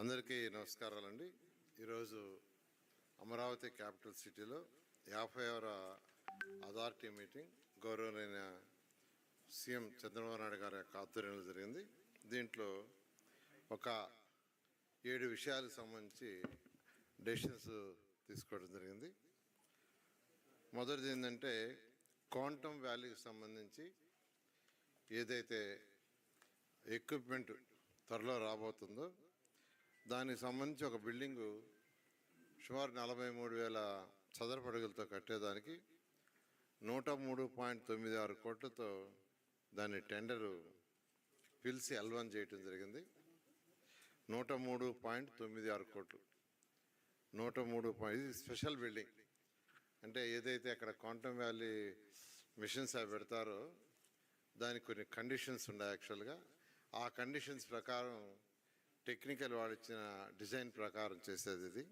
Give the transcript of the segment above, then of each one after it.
అందరికీ నమస్కారాలండి. ఈరోజు అమరావతి క్యాపిటల్ సిటీలో యాభైవ అథారిటీ మీటింగ్ గౌరవనైన సీఎం చంద్రబాబు నాయుడు గారి యొక్క ఆధ్వర్యంలో జరిగింది. దీంట్లో ఒక ఏడు విషయాలకు సంబంధించి డెసిషన్స్ తీసుకోవడం జరిగింది. మొదటిది ఏంటంటే క్వాంటమ్ వ్యాలీకి సంబంధించి ఏదైతే ఎక్విప్మెంట్ త్వరలో రాబోతుందో దానికి సంబంధించి ఒక బిల్డింగు సుమారు నలభై మూడు వేల చదరపడుగులతో కట్టేదానికి నూట మూడు పాయింట్ తొమ్మిది ఆరు కోట్లతో దాన్ని టెండరు పిలిచి ఎల్వన్ చేయటం జరిగింది. నూట మూడు పాయింట్ తొమ్మిది ఆరు కోట్లు. నూట మూడు పాయింట్ ఇది స్పెషల్ బిల్డింగ్. అంటే ఏదైతే అక్కడ క్వాంటమ్ వ్యాలీ మిషన్స్ అవి పెడతారో దానికి కొన్ని కండిషన్స్ ఉన్నాయి యాక్చువల్గా. ఆ కండిషన్స్ ప్రకారం టెక్నికల్ వాళ్ళు ఇచ్చిన డిజైన్ ప్రకారం చేసేది ఇది.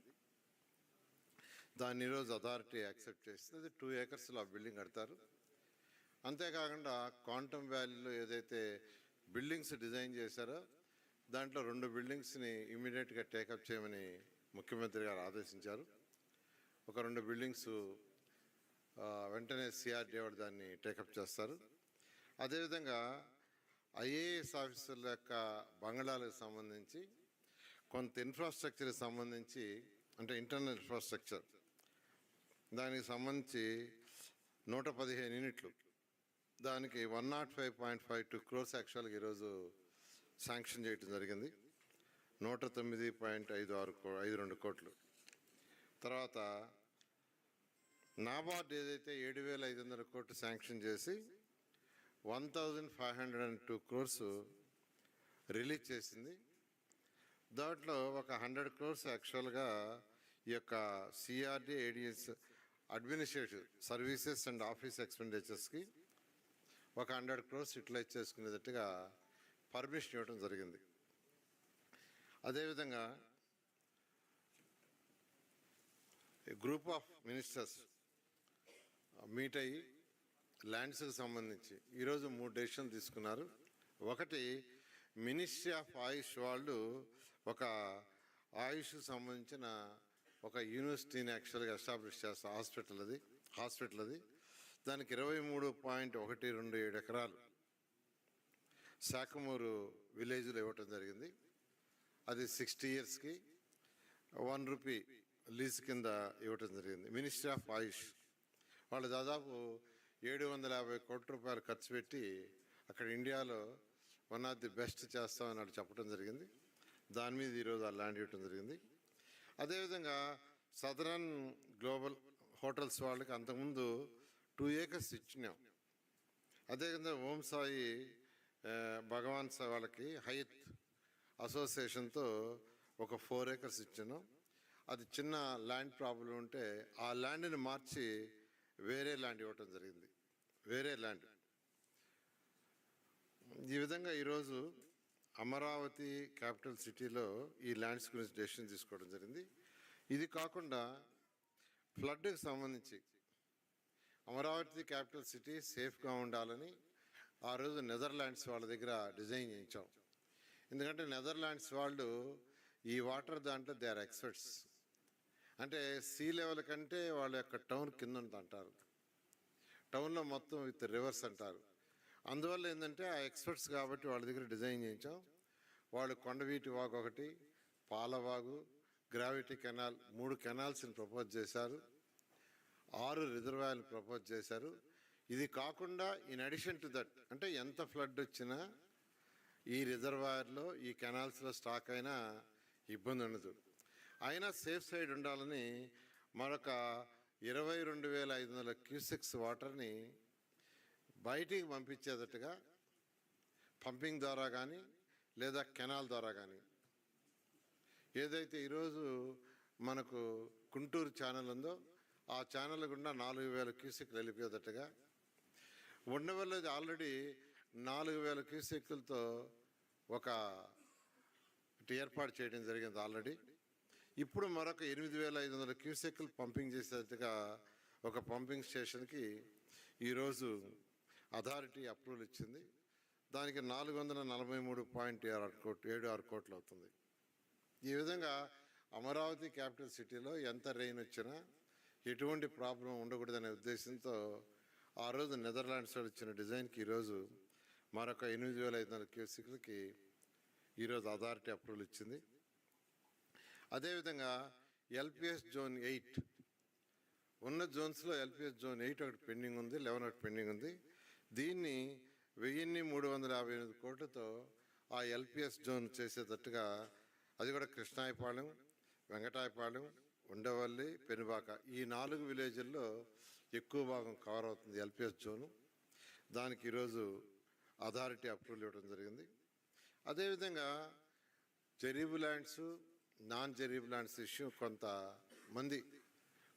దాన్ని ఈరోజు అథారిటీ యాక్సెప్ట్ చేస్తుంది. అది టూ ఏకర్స్లో ఆ బిల్డింగ్ కడతారు. అంతేకాకుండా క్వాంటమ్ వ్యాలీలో ఏదైతే బిల్డింగ్స్ డిజైన్ చేశారో దాంట్లో రెండు బిల్డింగ్స్ని ఇమీడియట్గా టేకప్ చేయమని ముఖ్యమంత్రి గారు ఆదేశించారు. ఒక రెండు బిల్డింగ్స్ వెంటనే సిఆర్డీ వాడు దాన్ని టేకప్ చేస్తారు. అదేవిధంగా ఐఏఎస్ ఆఫీసర్ల యొక్క బంగళాలకు సంబంధించి కొంత ఇన్ఫ్రాస్ట్రక్చర్కి సంబంధించి అంటే ఇంటర్నల్ ఇన్ఫ్రాస్ట్రక్చర్ దానికి సంబంధించి నూట పదిహేను యూనిట్లు. దానికి one not five point five two crores యాక్చువల్గా ఈరోజు శాంక్షన్ చేయడం జరిగింది. నూట తొమ్మిది పాయింట్ ఐదు ఆరు కో ఐదు రెండు కోట్లు. తర్వాత నాబార్డ్ ఏదైతే ఏడు వేల ఐదు వందల కోట్లు శాంక్షన్ చేసి one thousand five hundred and two crores release చేసింది. దాంట్లో ఒక హండ్రెడ్ క్రోర్స్ యాక్చువల్గా ఈ యొక్క CRD ADS administrative services and office ఎక్స్పెండిచర్స్కి ఒక హండ్రెడ్ క్రోర్స్ యూటిలైజ్ చేసుకునేటట్టుగా పర్మిషన్ ఇవ్వడం జరిగింది. అదేవిధంగా గ్రూప్ ఆఫ్ మినిస్టర్స్ మీట్ అయ్యి ల్యాండ్స్కి సంబంధించి. ఈరోజు మూడు డెసిషన్ తీసుకున్నారు. ఒకటి మినిస్ట్రీ ఆఫ్ ఆయుష్ వాళ్ళు ఒక ఆయుష్ సంబంధించిన ఒక యూనివర్సిటీని యాక్చువల్గా ఎస్టాబ్లిష్ చేస్తారు హాస్పిటల్ అది హాస్పిటల్ అది. దానికి ఇరవై మూడు పాయింట్ ఒకటి రెండు ఏడు ఎకరాలు శాఖమూరు విలేజ్లో ఇవ్వటం జరిగింది. అది సిక్స్టీ ఇయర్స్కి వన్ రూపీ లీజ్ కింద ఇవ్వటం జరిగింది. Ministry of Ayush. వాళ్ళు దాదాపు ఏడు వందల యాభై కోట్ల రూపాయలు ఖర్చు పెట్టి అక్కడ ఇండియాలో వన్ ఆఫ్ ది బెస్ట్ చేస్తామని వాళ్ళు చెప్పడం జరిగింది. దాని మీద ఈరోజు ఆ ల్యాండ్ ఇవ్వటం జరిగింది. అదేవిధంగా సదరన్ గ్లోబల్ హోటల్స్ వాళ్ళకి అంతకుముందు టూ ఏకర్స్ ఇచ్చినాం. అదేవిధంగా ఓం సాయి భగవాన్ సాయి వాళ్ళకి హైత్ అసోసియేషన్తో ఒక ఫోర్ ఏకర్స్ ఇచ్చాను. అది చిన్న ల్యాండ్ ప్రాబ్లం ఉంటే ఆ ల్యాండ్ని మార్చి వేరే ల్యాండ్ ఇవ్వటం జరిగింది. వేరే ల్యాండ్. ఈ విధంగా ఈరోజు అమరావతి క్యాపిటల్ సిటీలో ఈ ల్యాండ్స్ గురించి డెసిషన్ తీసుకోవడం జరిగింది. ఇది కాకుండా ఫ్లడ్కి సంబంధించి అమరావతి క్యాపిటల్ సిటీ సేఫ్గా ఉండాలని ఆ రోజు నెదర్లాండ్స్ వాళ్ళ దగ్గర డిజైన్ చేయించాం. ఎందుకంటే నెదర్లాండ్స్ వాళ్ళు ఈ వాటర్ దాంట్లో దే ఆర్ ఎక్స్పర్ట్స్. అంటే సీ లెవెల్ కంటే వాళ్ళ యొక్క టౌన్ కింద అంటారు. టౌన్లో మొత్తం విత్ రివర్స్ అంటారు. అందువల్ల ఏంటంటే ఆ ఎక్స్పర్ట్స్ కాబట్టి వాళ్ళ దగ్గర డిజైన్ చేయించాం. వాళ్ళు కొండవీటి వాగు ఒకటి పాలవాగు గ్రావిటీ కెనాల్ మూడు కెనాల్స్ని ప్రపోజ్ చేశారు. ఆరు రిజర్వాయర్లు ప్రపోజ్ చేశారు. ఇది కాకుండా ఇన్ అడిషన్ టు దట్ అంటే ఎంత ఫ్లడ్ వచ్చినా ఈ రిజర్వాయర్లో ఈ కెనాల్స్లో స్టాక్ అయినా ఇబ్బంది ఉండదు. అయినా సేఫ్ సైడ్ ఉండాలని మరొక ఇరవై రెండు వేల ఐదు వందల క్యూసెక్స్ వాటర్ని బయటికి పంపించేటట్టుగా పంపింగ్ ద్వారా కానీ లేదా కెనాల్ ద్వారా కానీ. ఏదైతే ఈరోజు మనకు గుంటూరు ఛానల్ ఉందో ఆ ఛానల్ గుండా నాలుగు వేల క్యూసెక్లు వెళ్ళిపోయేటట్టుగా. ఉండవల్లది ఆల్రెడీ నాలుగు వేల క్యూసెక్లతో ఒక ఏర్పాటు చేయడం జరిగింది ఆల్రెడీ. ఇప్పుడు మరొక ఎనిమిది వేల ఐదు వందల క్యూసెక్లు పంపింగ్ చేసేట్టుగా ఒక పంపింగ్ స్టేషన్కి ఈరోజు అథారిటీ అప్రూవల్ ఇచ్చింది. దానికి నాలుగు వందల నలభై మూడు పాయింట్ ఆరు కోట్లు ఏడు ఆరు కోట్లు అవుతుంది. ఈ విధంగా అమరావతి క్యాపిటల్ సిటీలో ఎంత రెయిన్ వచ్చినా ఎటువంటి ప్రాబ్లం ఉండకూడదనే ఉద్దేశంతో ఆ రోజు నెదర్లాండ్స్ వాళ్ళు ఇచ్చిన డిజైన్కి ఈరోజు మరొక ఎనిమిది వేల ఐదు వందల క్యూసిక్లకి ఈరోజు అథారిటీ అప్రూవల్ ఇచ్చింది. అదేవిధంగా ఎల్పిఎస్ జోన్ ఎయిట్. ఉన్న జోన్స్లో ఎల్పిఎస్ జోన్ ఎయిట్ ఒకటి పెండింగ్ ఉంది లెవెన్ ఒకటి పెండింగ్ ఉంది. దీన్ని వెయ్యిన్ని మూడు వందల యాభై ఎనిమిది కోట్లతో ఆ ఎల్పిఎస్ జోన్ చేసేటట్టుగా అది కూడా కృష్ణాయపాలెం వెంకటాయపాలెం ఉండవల్లి పెనుబాక ఈ నాలుగు విలేజ్ల్లో ఎక్కువ భాగం కవర్ అవుతుంది ఎల్పిఎస్ జోను. దానికి ఈరోజు అథారిటీ అప్రూవల్ ఇవ్వడం జరిగింది. అదేవిధంగా జరీబు ల్యాండ్స్ నాన్ జరీబ్ ల్యాండ్స్ ఇష్యూ కొంత మంది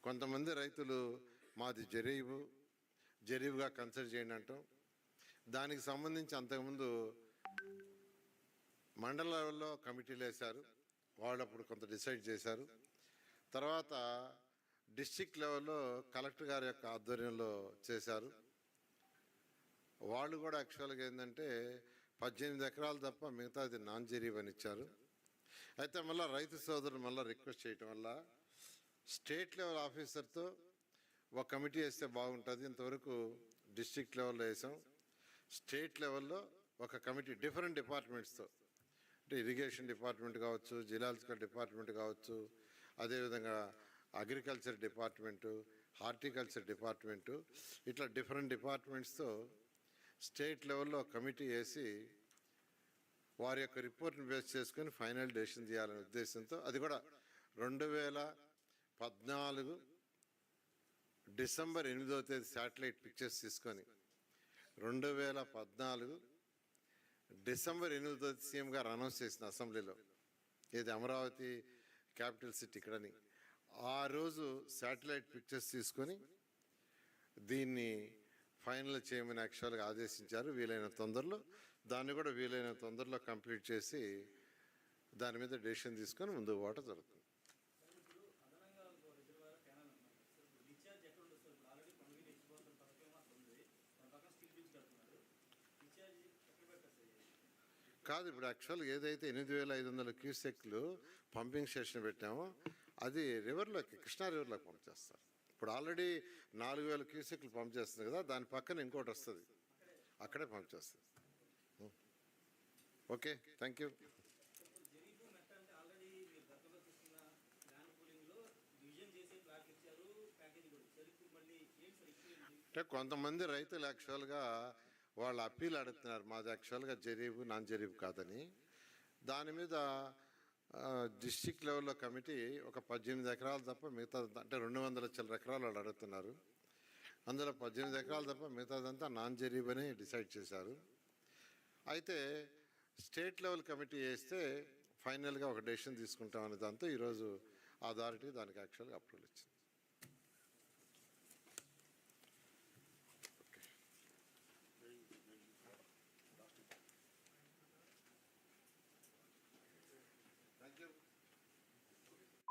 కొంతమంది రైతులు మాది జరీబు జరీబుగా కన్సిడర్ చేయండి అంటాం. దానికి సంబంధించి అంతకుముందు మండల లెవెల్లో కమిటీలు వేశారు. వాళ్ళు అప్పుడు కొంత డిసైడ్ చేశారు. తర్వాత డిస్టిక్ లెవెల్లో కలెక్టర్ గారి యొక్క ఆధ్వర్యంలో చేశారు. వాళ్ళు కూడా యాక్చువల్గా ఏంటంటే పద్దెనిమిది ఎకరాలు తప్ప మిగతాది నాన్ జరీబ్ అని ఇచ్చారు. అయితే మళ్ళీ రైతు సోదరులు మళ్ళీ రిక్వెస్ట్ చేయటం వల్ల స్టేట్ లెవెల్ ఆఫీసర్తో ఒక కమిటీ వేస్తే బాగుంటుంది. ఇంతవరకు డిస్టిక్ లెవెల్లో వేసాం. స్టేట్ లెవెల్లో ఒక కమిటీ డిఫరెంట్ డిపార్ట్మెంట్స్తో. అంటే ఇరిగేషన్ డిపార్ట్మెంట్ కావచ్చు జిలాజికల్ డిపార్ట్మెంట్ కావచ్చు అదేవిధంగా అగ్రికల్చర్ డిపార్ట్మెంటు హార్టికల్చర్ డిపార్ట్మెంటు ఇట్లా డిఫరెంట్ డిపార్ట్మెంట్స్తో స్టేట్ లెవెల్లో కమిటీ వేసి వారి యొక్క రిపోర్ట్ని బేస్ చేసుకొని ఫైనల్ డెసిషన్ తీయాలనే ఉద్దేశంతో అది కూడా రెండు వేల పద్నాలుగు డిసెంబర్ ఎనిమిదో తేదీ శాటిలైట్ పిక్చర్స్ తీసుకొని రెండు వేల పద్నాలుగు డిసెంబర్ ఎనిమిదో తేదీ సీఎం గారు అనౌన్స్ చేసిన అసెంబ్లీలో ఇది అమరావతి క్యాపిటల్ సిటీ ఇక్కడని ఆ రోజు శాటిలైట్ పిక్చర్స్ తీసుకొని దీన్ని ఫైనల్ చేయమని యాక్చువల్గా ఆదేశించారు. వీలైన తొందరలో దాన్ని కూడా వీలైన తొందరలో కంప్లీట్ చేసి దాని మీద డెసిషన్ తీసుకొని ముందు పోవటం జరుగుతుంది. కాదు ఇప్పుడు యాక్చువల్గా ఏదైతే ఎనిమిది వేల ఐదు వందల క్యూసెక్లు పంపింగ్ స్టేషన్ పెట్టామో అది రివర్లోకి కృష్ణా రివర్లోకి పంప్ చేస్తారు ఇప్పుడు ఆల్రెడీ నాలుగు వేల క్యూసెక్లు పంప్ చేస్తుంది కదా దాని పక్కన ఇంకోటి వస్తుంది. అక్కడే పంప్ చేస్తుంది. Okay thank you. అంటే అంటే కొంతమంది రైతులు యాక్చువల్గా వాళ్ళు అప్పీల్ అడుగుతున్నారు మాది యాక్చువల్గా జరీబు నాన్ జరీబు కాదని. దాని మీద డిస్టిక్ లెవెల్లో కమిటీ ఒక పద్దెనిమిది ఎకరాలు తప్ప మిగతా అంటే రెండు వందల చిల్లర ఎకరాలు వాళ్ళు అడుగుతున్నారు. అందులో పద్దెనిమిది ఎకరాలు తప్ప మిగతాదంతా నాన్ జరీబ్ అని డిసైడ్ చేశారు. అయితే స్టేట్ లెవెల్ కమిటీ వేస్తే ఫైనల్గా ఒక డెసిషన్ తీసుకుంటామనే దాంతో ఈరోజు అథారిటీ దానికి యాక్చువల్గా అప్రూవల్ ఇచ్చింది.